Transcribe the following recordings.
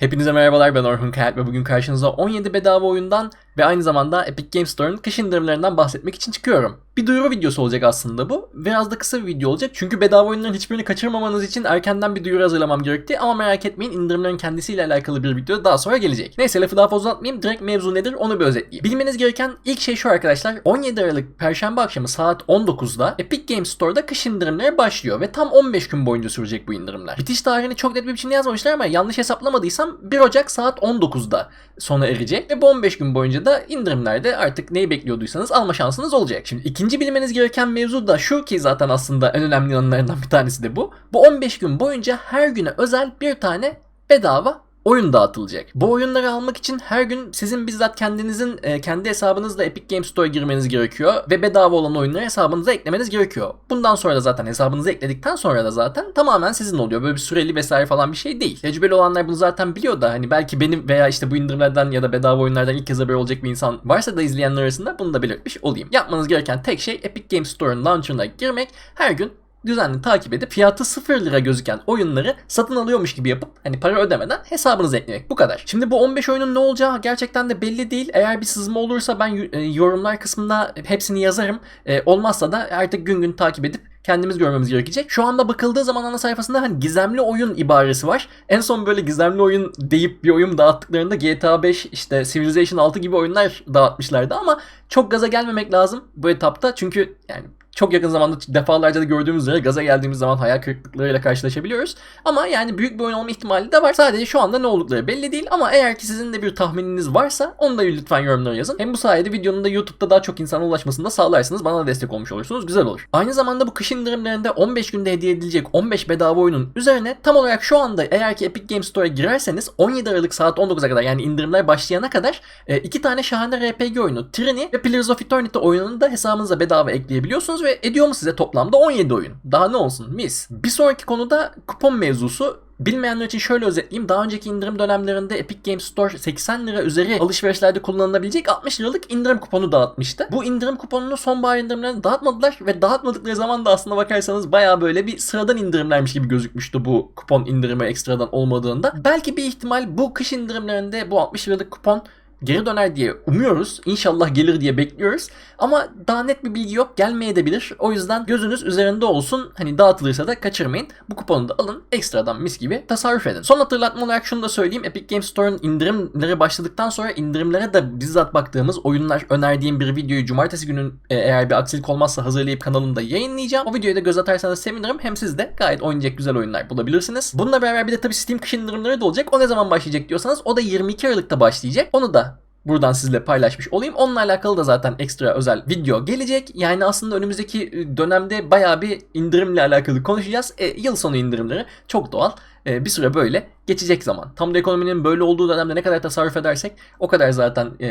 Hepinize merhabalar ben Orhun Kayat ve bugün karşınızda 17 bedava oyundan ve aynı zamanda Epic Games Store'un kış indirimlerinden bahsetmek için çıkıyorum. Bir duyuru videosu olacak aslında bu. Biraz da kısa bir video olacak çünkü bedava oyunların hiçbirini kaçırmamanız için erkenden bir duyuru hazırlamam gerekti ama merak etmeyin indirimlerin kendisiyle alakalı bir video daha sonra gelecek. Neyse lafı daha fazla uzatmayayım direkt mevzu nedir onu bir özetleyeyim. Bilmeniz gereken ilk şey şu arkadaşlar 17 Aralık Perşembe akşamı saat 19'da Epic Games Store'da kış indirimleri başlıyor ve tam 15 gün boyunca sürecek bu indirimler. Bitiş tarihini çok net bir biçimde yazmamışlar ama yanlış hesaplamadıysam 1 Ocak saat 19'da sona erecek ve bu 15 gün boyunca da indirimlerde artık neyi bekliyorduysanız alma şansınız olacak. Şimdi ikinci bilmeniz gereken mevzu da şu ki zaten aslında en önemli yanlarından bir tanesi de bu. Bu 15 gün boyunca her güne özel bir tane bedava oyun dağıtılacak. Bu oyunları almak için her gün sizin bizzat kendinizin e, kendi hesabınızla Epic Games Store'a girmeniz gerekiyor ve bedava olan oyunları hesabınıza eklemeniz gerekiyor. Bundan sonra da zaten hesabınıza ekledikten sonra da zaten tamamen sizin oluyor. Böyle bir süreli vesaire falan bir şey değil. Tecrübeli olanlar bunu zaten biliyor da hani belki benim veya işte bu indirimlerden ya da bedava oyunlardan ilk kez haber olacak bir insan varsa da izleyenler arasında bunu da belirtmiş olayım. Yapmanız gereken tek şey Epic Games Store'un launcher'ına girmek, her gün düzenli takip edip fiyatı 0 lira gözüken oyunları satın alıyormuş gibi yapıp hani para ödemeden hesabınıza eklemek. Bu kadar. Şimdi bu 15 oyunun ne olacağı gerçekten de belli değil. Eğer bir sızma olursa ben e, yorumlar kısmında hepsini yazarım. E, olmazsa da artık gün gün takip edip kendimiz görmemiz gerekecek. Şu anda bakıldığı zaman ana sayfasında hani gizemli oyun ibaresi var. En son böyle gizemli oyun deyip bir oyun dağıttıklarında GTA 5 işte Civilization 6 gibi oyunlar dağıtmışlardı ama çok gaza gelmemek lazım bu etapta. Çünkü yani çok yakın zamanda defalarca da gördüğümüz üzere gaza geldiğimiz zaman hayal kırıklıklarıyla karşılaşabiliyoruz. Ama yani büyük bir oyun olma ihtimali de var. Sadece şu anda ne oldukları belli değil ama eğer ki sizin de bir tahmininiz varsa onu da lütfen yorumlara yazın. Hem bu sayede videonun da YouTube'da daha çok insana ulaşmasını da sağlarsınız. Bana da destek olmuş olursunuz. Güzel olur. Aynı zamanda bu kış indirimlerinde 15 günde hediye edilecek 15 bedava oyunun üzerine tam olarak şu anda eğer ki Epic Games Store'a girerseniz 17 Aralık saat 19'a kadar yani indirimler başlayana kadar e, iki tane şahane RPG oyunu Tyranny ve Pillars of Eternity oyununu da hesabınıza bedava ekleyebiliyorsunuz ve ediyor mu size toplamda 17 oyun. Daha ne olsun mis. Bir sonraki konuda kupon mevzusu. Bilmeyenler için şöyle özetleyeyim. Daha önceki indirim dönemlerinde Epic Games Store 80 lira üzeri alışverişlerde kullanılabilecek 60 liralık indirim kuponu dağıtmıştı. Bu indirim kuponunu sonbahar indirimlerinde dağıtmadılar ve dağıtmadıkları zaman da aslında bakarsanız baya böyle bir sıradan indirimlermiş gibi gözükmüştü bu kupon indirimi ekstradan olmadığında. Belki bir ihtimal bu kış indirimlerinde bu 60 liralık kupon geri döner diye umuyoruz. İnşallah gelir diye bekliyoruz. Ama daha net bir bilgi yok. Gelmeye de bilir. O yüzden gözünüz üzerinde olsun. Hani dağıtılırsa da kaçırmayın. Bu kuponu da alın. Ekstradan mis gibi tasarruf edin. Son hatırlatma olarak şunu da söyleyeyim. Epic Games Store'un indirimleri başladıktan sonra indirimlere de bizzat baktığımız oyunlar önerdiğim bir videoyu cumartesi günün e, eğer bir aksilik olmazsa hazırlayıp kanalımda yayınlayacağım. O videoya da göz atarsanız sevinirim. Hem siz de gayet oynayacak güzel oyunlar bulabilirsiniz. Bununla beraber bir de tabii Steam kış indirimleri de olacak. O ne zaman başlayacak diyorsanız o da 22 Aralık'ta başlayacak. Onu da buradan sizle paylaşmış olayım. Onunla alakalı da zaten ekstra özel video gelecek. Yani aslında önümüzdeki dönemde bayağı bir indirimle alakalı konuşacağız. E, yıl sonu indirimleri çok doğal. E, bir süre böyle geçecek zaman. Tam da ekonominin böyle olduğu dönemde ne kadar tasarruf edersek o kadar zaten e,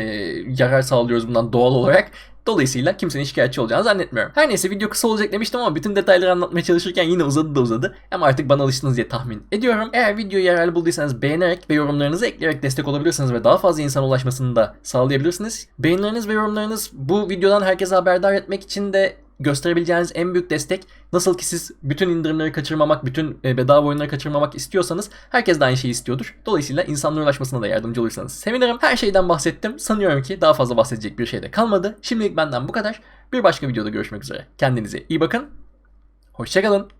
yarar sağlıyoruz bundan doğal olarak. Dolayısıyla kimsenin şikayetçi olacağını zannetmiyorum. Her neyse video kısa olacak demiştim ama bütün detayları anlatmaya çalışırken yine uzadı da uzadı. Ama artık bana alıştınız diye tahmin ediyorum. Eğer videoyu yararlı bulduysanız beğenerek ve yorumlarınızı ekleyerek destek olabilirsiniz ve daha fazla insan ulaşmasını da sağlayabilirsiniz. Beğenileriniz ve yorumlarınız bu videodan herkese haberdar etmek için de gösterebileceğiniz en büyük destek. Nasıl ki siz bütün indirimleri kaçırmamak, bütün e, bedava oyunları kaçırmamak istiyorsanız herkes de aynı şeyi istiyordur. Dolayısıyla insanlara ulaşmasına da yardımcı olursanız sevinirim. Her şeyden bahsettim. Sanıyorum ki daha fazla bahsedecek bir şey de kalmadı. Şimdilik benden bu kadar. Bir başka videoda görüşmek üzere. Kendinize iyi bakın. Hoşçakalın.